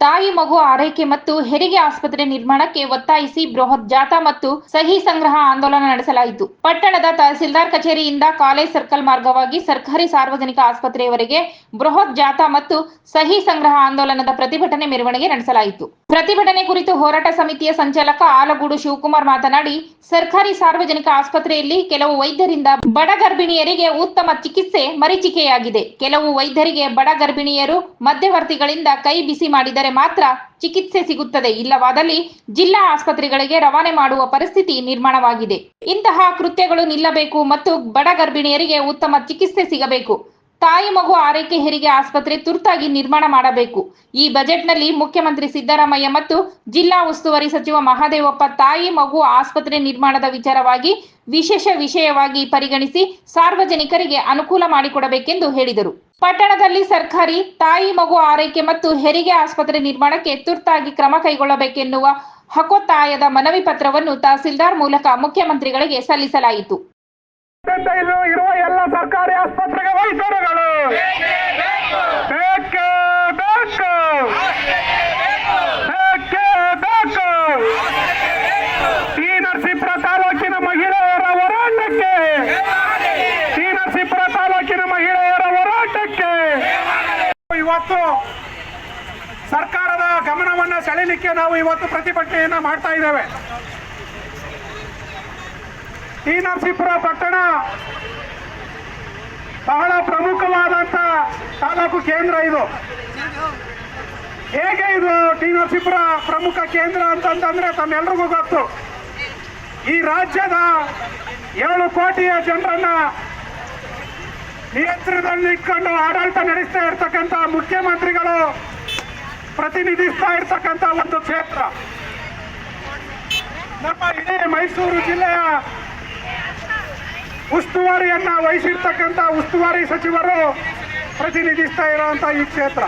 ತಾಯಿ ಮಗು ಆರೈಕೆ ಮತ್ತು ಹೆರಿಗೆ ಆಸ್ಪತ್ರೆ ನಿರ್ಮಾಣಕ್ಕೆ ಒತ್ತಾಯಿಸಿ ಬೃಹತ್ ಜಾಥಾ ಮತ್ತು ಸಹಿ ಸಂಗ್ರಹ ಆಂದೋಲನ ನಡೆಸಲಾಯಿತು. ಪಟ್ಟಣದ ತಹಸೀಲ್ದಾರ್ ಕಚೇರಿಯಿಂದ ಕಾಲೇಜ್ ಸರ್ಕಲ್ ಮಾರ್ಗವಾಗಿ ಸರ್ಕಾರಿ ಸಾರ್ವಜನಿಕ ಆಸ್ಪತ್ರೆಯವರೆಗೆ ಬೃಹತ್ ಜಾಥಾ ಮತ್ತು ಸಹಿ ಸಂಗ್ರಹ ಆಂದೋಲನದ ಪ್ರತಿಭಟನೆ ಮೆರವಣಿಗೆ ನಡೆಸಲಾಯಿತು. ಪ್ರತಿಭಟನೆ ಕುರಿತು ಹೋರಾಟ ಸಮಿತಿಯ ಸಂಚಾಲಕ ಆಲಗೂಡು ಶಿವಕುಮಾರ್ ಮಾತನಾಡಿ, ಸರ್ಕಾರಿ ಸಾರ್ವಜನಿಕ ಆಸ್ಪತ್ರೆಯಲ್ಲಿ ಕೆಲವು ವೈದ್ಯರಿಂದ ಬಡ ಗರ್ಭಿಣಿಯರಿಗೆ ಉತ್ತಮ ಚಿಕಿತ್ಸೆ ಮರೀಚಿಕೆಯಾಗಿದೆ. ಕೆಲವು ವೈದ್ಯರಿಗೆ ಬಡ ಗರ್ಭಿಣಿಯರು ಮಧ್ಯವರ್ತಿಗಳಿಂದ ಕೈ ಬಿಸಿ ಮಾಡಿದರೆ ಮಾತ್ರ ಚಿಕಿತ್ಸೆ ಸಿಗುತ್ತದೆ. ಇಲ್ಲವಾದಲ್ಲಿ ಜಿಲ್ಲಾ ಆಸ್ಪತ್ರೆಗಳಿಗೆ ರವಾನೆ ಮಾಡುವ ಪರಿಸ್ಥಿತಿ ನಿರ್ಮಾಣವಾಗಿದೆ. ಇಂತಹ ಕೃತ್ಯಗಳು ನಿಲ್ಲಬೇಕು ಮತ್ತು ಬಡ ಗರ್ಭಿಣಿಯರಿಗೆ ಉತ್ತಮ ಚಿಕಿತ್ಸೆ ಸಿಗಬೇಕು. ತಾಯಿ ಮಗು ಆರೈಕೆ ಹೆರಿಗೆ ಆಸ್ಪತ್ರೆ ತುರ್ತಾಗಿ ನಿರ್ಮಾಣ ಮಾಡಬೇಕು. ಈ ಬಜೆಟ್ನಲ್ಲಿ ಮುಖ್ಯಮಂತ್ರಿ ಸಿದ್ದರಾಮಯ್ಯ ಮತ್ತು ಜಿಲ್ಲಾ ಉಸ್ತುವಾರಿ ಸಚಿವ ಮಹಾದೇವಪ್ಪ ತಾಯಿ ಮಗು ಆಸ್ಪತ್ರೆ ನಿರ್ಮಾಣದ ವಿಚಾರವಾಗಿ ವಿಶೇಷ ವಿಷಯವಾಗಿ ಪರಿಗಣಿಸಿ ಸಾರ್ವಜನಿಕರಿಗೆ ಅನುಕೂಲ ಮಾಡಿಕೊಡಬೇಕೆಂದು ಹೇಳಿದರು. ಪಟ್ಟಣದಲ್ಲಿ ಸರ್ಕಾರಿ ತಾಯಿ ಮಗು ಆರೈಕೆ ಮತ್ತು ಹೆರಿಗೆ ಆಸ್ಪತ್ರೆ ನಿರ್ಮಾಣಕ್ಕೆ ತುರ್ತಾಗಿ ಕ್ರಮ ಕೈಗೊಳ್ಳಬೇಕೆನ್ನುವ ಹಕೊತ್ತಾಯದ ಮನವಿ ಪತ್ರವನ್ನು ತಹಸೀಲ್ದಾರ್ ಮೂಲಕ ಮುಖ್ಯಮಂತ್ರಿಗಳಿಗೆ ಸಲ್ಲಿಸಲಾಯಿತು. ಇರುವ ಎಲ್ಲ ಸರ್ಕಾರಿ ಆಸ್ಪತ್ರೆಗೆ ವೈದ್ಯರುಗಳು. ಬೇಕೇ ಬೇಕು? ಬೇಕೇ ಬೇಕು? ಟಿ ನರಸೀಪುರ ತಾಲೂಕಿನ ಮಹಿಳೆಯರ ಹೋರಾಟಕ್ಕೆ. ಟಿ ನರಸೀಪುರ ತಾಲೂಕಿನ ಮಹಿಳೆಯರ ಹೋರಾಟಕ್ಕೆ. ಇವತ್ತು ಸರ್ಕಾರದ ಗಮನವನ್ನು ಸೆಳೆಯಲಿಕ್ಕೆ ನಾವು ಇವತ್ತು ಪ್ರತಿಭಟನೆಯನ್ನ ಮಾಡ್ತಾ ಇದ್ದೇವೆ. ಈ ನರಸೀಪುರ ಪಟ್ಟಣ ಬಹಳ ಪ್ರಮುಖವಾದಂತ ತಾಲೂಕು ಕೇಂದ್ರ ಇದು. ಹೇಗೆ ಇದು ಟಿ ನರಸೀಪುರ ಪ್ರಮುಖ ಕೇಂದ್ರ ಅಂತಂತಂದ್ರೆ ತಮ್ಮೆಲ್ರಿಗೂ ಗೊತ್ತು. ಈ ರಾಜ್ಯದ ಏಳು ಕೋಟಿಯ ಜನರನ್ನ ನಿಯಂತ್ರಣದಲ್ಲಿ ಇಟ್ಕೊಂಡು ಆಡಳಿತ ನಡೆಸ್ತಾ ಇರ್ತಕ್ಕಂಥ ಮುಖ್ಯಮಂತ್ರಿಗಳು ಪ್ರತಿನಿಧಿಸ್ತಾ ಇರ್ತಕ್ಕಂಥ ಒಂದು ಕ್ಷೇತ್ರ. ನಮ್ಮ ಇಡೀ ಮೈಸೂರು ಜಿಲ್ಲೆಯ ಉಸ್ತುವಾರಿಯನ್ನ ವಹಿಸಿರ್ತಕ್ಕಂಥ ಉಸ್ತುವಾರಿ ಸಚಿವರು ಪ್ರತಿನಿಧಿಸ್ತಾ ಇರುವಂತ ಈ ಕ್ಷೇತ್ರ.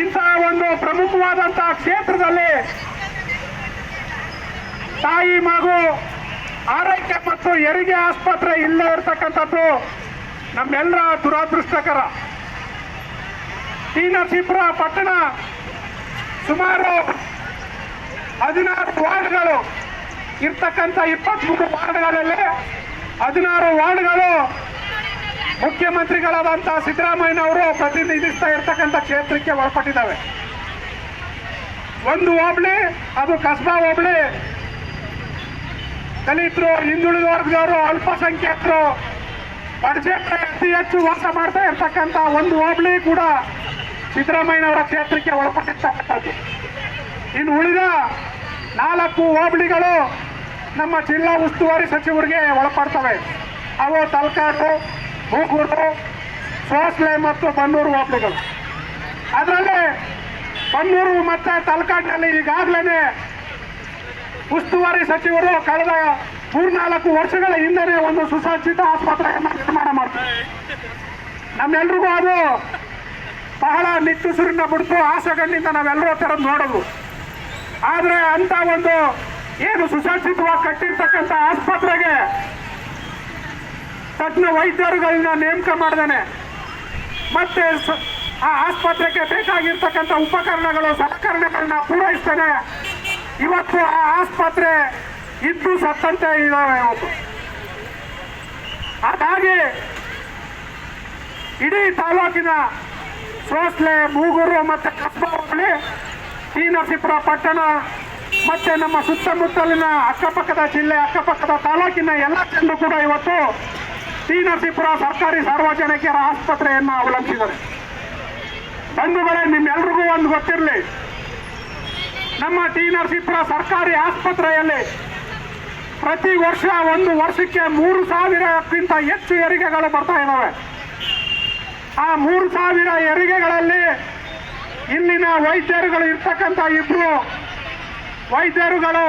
ಇಂತಹ ಒಂದು ಪ್ರಮುಖವಾದಂತಹ ಕ್ಷೇತ್ರದಲ್ಲಿ ತಾಯಿ, ಮಗು ಆರೈಕೆ ಮತ್ತು ಹೆರಿಗೆ ಆಸ್ಪತ್ರೆ ಇಲ್ಲೇ ಇರತಕ್ಕಂಥದ್ದು ನಮ್ಮೆಲ್ಲರ ದುರಾದೃಷ್ಟಕರ. ಟಿ ಪಟ್ಟಣ ಸುಮಾರು ಹದಿನಾರು ವಾರ್ಡ್ಗಳು ಇರ್ತಕ್ಕಂಥ ಇಪ್ಪತ್ಮೂರು ವಾರ್ಡ್ಗಳಲ್ಲಿ ಹದಿನಾರು ವಾರ್ಡ್ಗಳು ಮುಖ್ಯಮಂತ್ರಿಗಳಾದಂಥ ಸಿದ್ದರಾಮಯ್ಯನವರು ಪ್ರತಿನಿಧಿಸ್ತಾ ಇರ್ತಕ್ಕಂಥ ಕ್ಷೇತ್ರಕ್ಕೆ ಒಳಪಟ್ಟಿದ್ದಾವೆ. ಒಂದು ಹೋಬಳಿ, ಅದು ಕಸ್ಬಾ ಹೋಬಳಿ. ದಲಿತರು, ಹಿಂದುಳಿದ ವರ್ಗದವರು ಅಲ್ಪಸಂಖ್ಯಾತರು. ಬಡ್ಜೆಟ್ ಅತಿ ಹೆಚ್ಚು ವಾಸ ಮಾಡ್ತಾ ಇರ್ತಕ್ಕಂಥ ಒಂದು ಹೋಬಳಿ ಕೂಡ ಸಿದ್ದರಾಮಯ್ಯನವರ ಕ್ಷೇತ್ರಕ್ಕೆ ಒಳಪಟ್ಟಿರ್ತಕ್ಕಂಥದ್ದು. ಇನ್ನು ಉಳಿದ ನಾಲ್ಕು ಹೋಬಳಿಗಳು ನಮ್ಮ ಜಿಲ್ಲಾ ಉಸ್ತುವಾರಿ ಸಚಿವರಿಗೆ ಒಳಪಡ್ತವೆ. ಅವು ತಲಕಾಡು ಮೂಗೂರು ಸೋಸ್ಲೆ ಮತ್ತು ಬನ್ನೂರು ಹೋಬಳಿಗಳು. ಅದರಲ್ಲಿ ಬನ್ನೂರು ಮತ್ತು ತಲಕಾಡಿನಲ್ಲಿ ಈಗಾಗಲೇ ಉಸ್ತುವಾರಿ ಸಚಿವರು ಕಳೆದ ಮೂರ್ನಾಲ್ಕು ವರ್ಷಗಳ ಹಿಂದೆ ಒಂದು ಸುಸಜ್ಜಿತ ಆಸ್ಪತ್ರೆಯನ್ನು ನಿರ್ಮಾಣ ಮಾಡ್ತಾರೆ. ನಮ್ಮೆಲ್ರಿಗೂ ಅದು ಬಹಳ ನಿಟ್ಟುಸುರಿನ ಬಿಡ್ತು. ಆಸೆಗಣ್ಣಿಂದ ನಾವೆಲ್ಲರೂ ಥರ ನೋಡೋದು. ಆದರೆ ಅಂಥ ಒಂದು ಏನು ಸುಸಜ್ಜಿತವಾಗಿ ಕಟ್ಟಿರ್ತಕ್ಕಂಥ ಆಸ್ಪತ್ರೆಗೆ ತಜ್ಞ ವೈದ್ಯರುಗಳನ್ನ ನೇಮಕ ಮಾಡ್ದಾನೆ ಮತ್ತೆ ಆ ಆಸ್ಪತ್ರೆಗೆ ಬೇಕಾಗಿರ್ತಕ್ಕಂಥ ಉಪಕರಣಗಳು, ಸಲಕರಣೆಗಳನ್ನ ಪೂರೈಸ್ತಾನೆ. ಇವತ್ತು ಆ ಆಸ್ಪತ್ರೆ ಇದ್ದು ಸತ್ತಂತೆ ಇದಾವೆ ಇವತ್ತು ಹಾಗಾಗಿ ಇಡೀ ತಾಲೂಕಿನ ಸೋಸ್ಲೆ, ಮೂಗೂರು ಮತ್ತು ಕಸ್ಬಾ ಹೋಬಳಿ ಟಿ ನರಸೀಪುರ ಪಟ್ಟಣ ಮತ್ತೆ ನಮ್ಮ ಸುತ್ತಮುತ್ತಲಿನ ಅಕ್ಕಪಕ್ಕದ ಜಿಲ್ಲೆ, ಅಕ್ಕಪಕ್ಕದ ತಾಲೂಕಿನ ಎಲ್ಲ ಜನರು ಕೂಡ ಇವತ್ತು ಟಿ ಸರ್ಕಾರಿ ಸಾರ್ವಜನಿಕರ ಆಸ್ಪತ್ರೆಯನ್ನ ಅವಲಂಬಿಸಿದ್ದಾರೆ. ಬಂಧುಗಳೇ, ನಿಮ್ಮೆಲ್ರಿಗೂ ಒಂದು ಗೊತ್ತಿರಲಿ. ನಮ್ಮ ಟಿ ನರಸೀಪುರ ಸರ್ಕಾರಿ ಆಸ್ಪತ್ರೆಯಲ್ಲಿ ಪ್ರತಿ ವರ್ಷ ಒಂದು ವರ್ಷಕ್ಕೆ ಮೂರು ಸಾವಿರಕ್ಕಿಂತ ಹೆಚ್ಚು ಹೆರಿಗೆಗಳು ಬರ್ತಾ ಇದ್ದಾವೆ ಆ ಮೂರು ಸಾವಿರ ಹೆರಿಗೆಗಳಲ್ಲಿ ಇಲ್ಲಿನ ವೈದ್ಯರುಗಳು ಇರ್ತಕ್ಕಂಥ ಇಬ್ರು ವೈದ್ಯರುಗಳು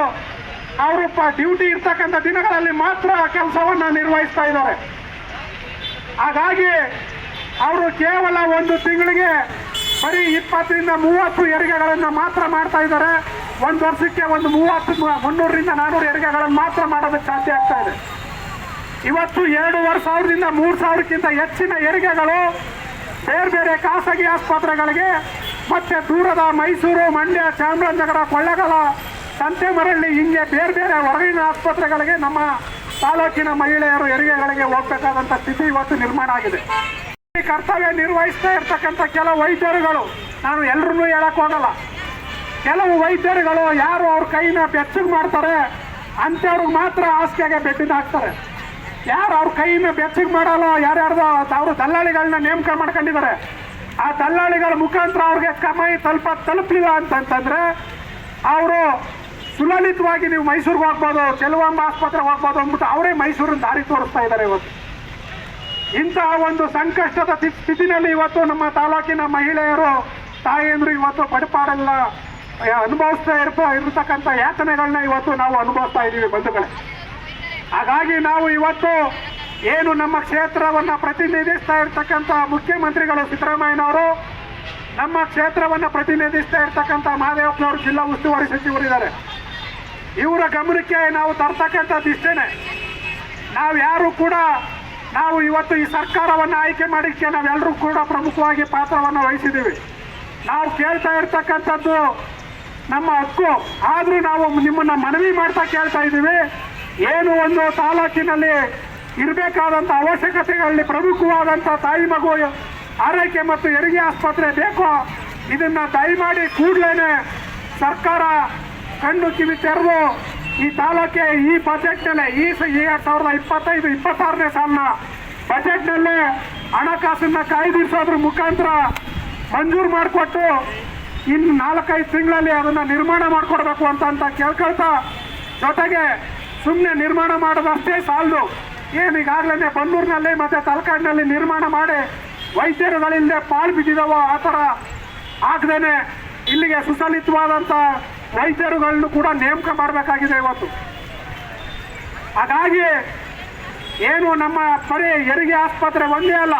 ಅವರು ಡ್ಯೂಟಿ ಇರ್ತಕ್ಕಂಥ ದಿನಗಳಲ್ಲಿ ಮಾತ್ರ ಕೆಲಸವನ್ನು ನಿರ್ವಹಿಸ್ತಾ ಇದ್ದಾರೆ. ಹಾಗಾಗಿ ಅವರು ಕೇವಲ ಒಂದು ತಿಂಗಳಿಗೆ ಬರೀ ಇಪ್ಪತ್ತರಿಂದ ಮೂವತ್ತು ಹೆರಿಗೆಗಳನ್ನು ಮಾತ್ರ ಮಾಡ್ತಾ ಇದ್ದಾರೆ. ಒಂದು ವರ್ಷಕ್ಕೆ ಒಂದು ಮೂವತ್ತು, ಮುನ್ನೂರರಿಂದ ನಾನ್ನೂರು ಹೆರಿಗೆಗಳನ್ನು ಮಾತ್ರ ಮಾಡೋದಕ್ಕೆ ಸಾಧ್ಯ ಆಗ್ತಾ ಇದೆ. ಇವತ್ತು ಎರಡೂವರೆ ಸಾವಿರದಿಂದ ಮೂರು ಸಾವಿರಕ್ಕಿಂತ ಹೆಚ್ಚಿನ ಹೆರಿಗೆಗಳು ಬೇರೆ ಬೇರೆ ಖಾಸಗಿ ಆಸ್ಪತ್ರೆಗಳಿಗೆ ಮತ್ತೆ ದೂರದ ಮೈಸೂರು ಮಂಡ್ಯ ಚಾಮರಾಜನಗರ ಕೊಳ್ಳೇಗಾಲ. ಸಂತೆಮರಳ್ಳಿ ಹಿಂಗೆ ಬೇರೆ ಬೇರೆ ಹೊರಗಿನ ಆಸ್ಪತ್ರೆಗಳಿಗೆ ನಮ್ಮ ತಾಲೂಕಿನ ಮಹಿಳೆಯರು ಹೆರಿಗೆಗಳಿಗೆ ಹೋಗ್ಬೇಕಾದಂಥ ಸ್ಥಿತಿ ಇವತ್ತು ನಿರ್ಮಾಣ ಆಗಿದೆ. ಈ ಕರ್ತವ್ಯ ನಿರ್ವಹಿಸ್ತಾ ಇರ್ತಕ್ಕಂಥ ಕೆಲವು ವೈದ್ಯರುಗಳು, ನಾನು ಎಲ್ಲರನ್ನೂ ಹೇಳಕ್ ಹೋಗಲ್ಲ. ಕೆಲವು ವೈದ್ಯರುಗಳು ಯಾರು ಅವ್ರ ಕೈನ ಬೆಚ್ಚಗೆ ಮಾಡ್ತಾರೆ ಅಂಥವ್ರಿಗೆ ಮಾತ್ರ ಹಾಸಿಗೆಗೆ ಬೆಟ್ಟಿನ ಹಾಕ್ತಾರೆ. ಯಾರು ಅವ್ರ ಕೈನ ಬೆಚ್ಚಗೆ ಮಾಡಲ್ಲ, ಯಾರ್ಯಾರ್ದು ಅವರು ದಲ್ಲಾಳಿಗಳನ್ನ ನೇಮಕ ಮಾಡ್ಕೊಂಡಿದ್ದಾರೆ. ಆ ದಲ್ಲಾಳಿಗಳ ಮುಖಾಂತರ ಅವ್ರಿಗೆ ಕಮಾಯಿ ತಲುಪ ತಲುಪಲಿಲ್ಲ ಅಂತಂತಂದ್ರೆ ಅವರು ಸುಲಲಿತವಾಗಿ ನೀವು ಮೈಸೂರಿಗೆ ಹೋಗ್ಬೋದು ಕೆಲವೊಂದು ಆಸ್ಪತ್ರೆಗೆ ಹೋಗ್ಬೋದು ಅಂದ್ಬಿಟ್ಟು ಅವರೇ ಮೈಸೂರಿನ ದಾರಿ ತೋರಿಸ್ತಾ ಇದ್ದಾರೆ ಇವತ್ತು. ಇಂತಹ ಒಂದು ಸಂಕಷ್ಟದ ಸ್ಥಿ- ಸ್ಥಿತಿನಲ್ಲಿ ಇವತ್ತು ನಮ್ಮ ತಾಲೂಕಿನ ಮಹಿಳೆಯರು ತಾಯಿಯಂದ್ರು ಇವತ್ತು ಪಡಿಪಾಡಲ್ಲ ಅನುಭವಿಸ್ತಾ ಇರ್ತ ಇರತಕ್ಕಂಥ ಯಾತನೆಗಳನ್ನ ಇವತ್ತು ನಾವು ಅನುಭವಿಸ್ತಾ ಇದ್ದೀವಿ ಬಂಧುಗಳೇ. ಹಾಗಾಗಿ ನಾವು ಇವತ್ತು ಏನು ನಮ್ಮ ಕ್ಷೇತ್ರವನ್ನು ಪ್ರತಿನಿಧಿಸ್ತಾ ಇರ್ತಕ್ಕಂಥ ಮುಖ್ಯಮಂತ್ರಿಗಳು ಸಿದ್ದರಾಮಯ್ಯನವರು, ನಮ್ಮ ಕ್ಷೇತ್ರವನ್ನು ಪ್ರತಿನಿಧಿಸ್ತಾ ಇರ್ತಕ್ಕಂಥ ಮಹದೇವಪ್ಪನವರು ಜಿಲ್ಲಾ ಉಸ್ತುವಾರಿ ಸಚಿವರಿದ್ದಾರೆ. ಇವರ ಗಮನಕ್ಕೆ ನಾವು ತರ್ತಕ್ಕಂಥದ್ದು ಇಷ್ಟೇನೆ ನಾವು ಯಾರು ಕೂಡ ನಾವು ಇವತ್ತು ಈ ಸರ್ಕಾರವನ್ನು ಆಯ್ಕೆ ಮಾಡಿಕ್ಕೆ ನಾವೆಲ್ಲರೂ ಕೂಡ ಪ್ರಮುಖವಾಗಿ ಪಾತ್ರವನ್ನು ವಹಿಸಿದ್ದೀವಿ. ನಾವು ಕೇಳ್ತಾ ಇರ್ತಕ್ಕಂಥದ್ದು ನಮ್ಮ ಹಕ್ಕು. ಆದರೂ ನಾವು ನಿಮ್ಮನ್ನು ಮನವಿ ಮಾಡ್ತಾ ಕೇಳ್ತಾ ಇದ್ದೀವಿ. ಏನು ಒಂದು ತಾಲೂಕಿನಲ್ಲಿ ಇರಬೇಕಾದಂಥ ಅವಶ್ಯಕತೆಗಳಲ್ಲಿ ಪ್ರಮುಖವಾದಂಥ ತಾಯಿ ಮಗು ಆರೈಕೆ ಮತ್ತು ಹೆರಿಗೆ ಆಸ್ಪತ್ರೆ ಬೇಕು, ಇದನ್ನು ದಯಮಾಡಿ ಕೂಡಲೇ ಸರ್ಕಾರ ಕಂಡು ಕಿವಿ ತೆರೆದು ಈ ತಾಲೂಕೆ ಈ ಬಜೆಟ್ನಲ್ಲೇ ಈ ಎರಡ್ ಸಾವಿರದ ಇಪ್ಪತ್ತೈದು, ಇಪ್ಪತ್ತಾರನೇ ಸಾಲಿನ ಬಜೆಟ್ನಲ್ಲೇ ಹಣಕಾಸನ್ನು ಕಾಯ್ದಿರಿಸೋದ್ರ ಮುಖಾಂತರ ಮಂಜೂರು ಮಾಡಿಕೊಟ್ಟು ಇನ್ನು ನಾಲ್ಕೈದು ತಿಂಗಳಲ್ಲಿ ಅದನ್ನು ನಿರ್ಮಾಣ ಮಾಡಿಕೊಡ್ಬೇಕು ಅಂತ ಅಂತ ಕೇಳ್ಕೊಳ್ತಾ, ಜೊತೆಗೆ ಸುಮ್ಮನೆ ನಿರ್ಮಾಣ ಮಾಡೋದಷ್ಟೇ ಸಾಲದು. ಏನು ಈಗಾಗಲೇ ಬನ್ನೂರಿನಲ್ಲಿ ಮತ್ತೆ ತಲಕಾಡಿನಲ್ಲಿ ನಿರ್ಮಾಣ ಮಾಡಿ ವೈದ್ಯರುಗಳಿಲ್ಲದೆ ಪಾಳು ಬಿದ್ದಿದ್ದಾವೋ ಆ ಥರ ಆಗದೇನೆ ಇಲ್ಲಿಗೆ ಸುಸಲಿತವಾದಂಥ ವೈದ್ಯರುಗಳನ್ನು ಕೂಡ ನೇಮಕ ಮಾಡಬೇಕಾಗಿದೆ ಇವತ್ತು. ಹಾಗಾಗಿ ಏನು ನಮ್ಮ ಬರೀ ಹೆರಿಗೆ ಆಸ್ಪತ್ರೆ ಒಂದೇ ಅಲ್ಲ,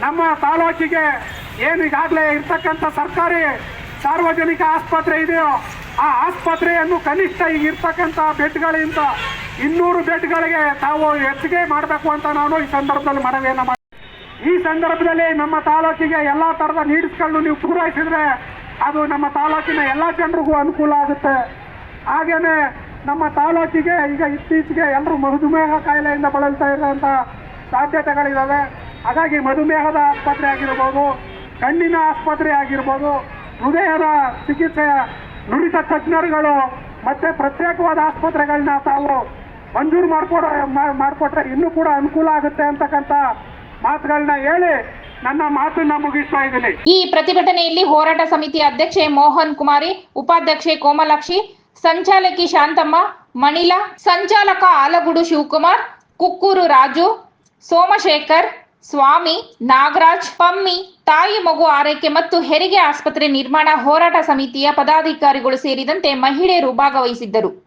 ನಮ್ಮ ತಾಲೂಕಿಗೆ ಏನು ಈಗಾಗಲೇ ಇರ್ತಕ್ಕಂಥ ಸರ್ಕಾರಿ ಸಾರ್ವಜನಿಕ ಆಸ್ಪತ್ರೆ ಇದೆಯೋ ಆ ಆಸ್ಪತ್ರೆಯನ್ನು ಕನಿಷ್ಠ ಈಗ ಇರ್ತಕ್ಕಂಥ ಬೆಡ್ಗಳಿಂದ ಇನ್ನೂರು ಬೆಡ್ಗಳಿಗೆ ತಾವು ಹೆಚ್ಚಿಗೆ ಮಾಡಬೇಕು ಅಂತ ನಾನು ಈ ಸಂದರ್ಭದಲ್ಲಿ ಮನವಿಯನ್ನು ಮಾಡಿ ಈ ಸಂದರ್ಭದಲ್ಲಿ ನಮ್ಮ ತಾಲೂಕಿಗೆ ಎಲ್ಲ ಥರದ ನೀಡ್ಸ್ಗಳನ್ನು ನೀವು ಪೂರೈಸಿದ್ರೆ ಅದು ನಮ್ಮ ತಾಲೂಕಿನ ಎಲ್ಲ ಜನರಿಗೂ ಅನುಕೂಲ ಆಗುತ್ತೆ. ಹಾಗೇನೆ ನಮ್ಮ ತಾಲೂಕಿಗೆ ಈಗ ಇತ್ತೀಚೆಗೆ ಎಲ್ಲರೂ ಮಧುಮೇಹ ಕಾಯಿಲೆಯಿಂದ ಬಳಲ್ತಾ ಇರುವಂಥ ಸಾಧ್ಯತೆಗಳಿದ್ದಾವೆ ಹಾಗಾಗಿ ಮಧುಮೇಹದ ಆಸ್ಪತ್ರೆ ಆಗಿರ್ಬೋದು, ಕಣ್ಣಿನ ಆಸ್ಪತ್ರೆ ಆಗಿರ್ಬೋದು, ಹೃದಯದ ಚಿಕಿತ್ಸೆಯ ನುರಿತ ತಜ್ಞರುಗಳು ಮತ್ತೆ ಪ್ರತ್ಯೇಕವಾದ ಆಸ್ಪತ್ರೆಗಳನ್ನ ತಾವು ಮಂಜೂರು ಮಾಡಿಕೊಡ ಮಾಡಿಕೊಟ್ರೆ ಇನ್ನೂ ಕೂಡ ಅನುಕೂಲ ಆಗುತ್ತೆ ಅಂತಕ್ಕಂಥ ಮಾತುಗಳನ್ನ ಹೇಳಿ ನನ್ನ ಮಾತನ್ನ ಮುಗಿಸ್ತಾ ಇದ್ದೀನಿ. ಈ ಪ್ರತಿಭಟನೆಯಲ್ಲಿ ಹೋರಾಟ ಸಮಿತಿ ಅಧ್ಯಕ್ಷೆ ಮೋಹನ್ ಕುಮಾರಿ, ಉಪಾಧ್ಯಕ್ಷೆ ಕೋಮಲಾಕ್ಷಿ, ಸಂಚಾಲಕಿ ಶಾಂತಮ್ಮ, ಮಣಿಲಾ, ಸಂಚಾಲಕ ಆಲಗುಡು ಶಿವಕುಮಾರ್, ಕುಕ್ಕೂರು ರಾಜು, ಸೋಮಶೇಖರ್, ಸ್ವಾಮಿ ನಾಗರಾಜ್, ಪಮ್ಮಿ ತಾಯಿ ಮಗು ಆರೈಕೆ ಮತ್ತು ಹೆರಿಗೆ ಆಸ್ಪತ್ರೆ ನಿರ್ಮಾಣ ಹೋರಾಟ ಸಮಿತಿಯ ಪದಾಧಿಕಾರಿಗಳು ಸೇರಿದಂತೆ ಮಹಿಳೆಯರು ಭಾಗವಹಿಸಿದ್ದರು.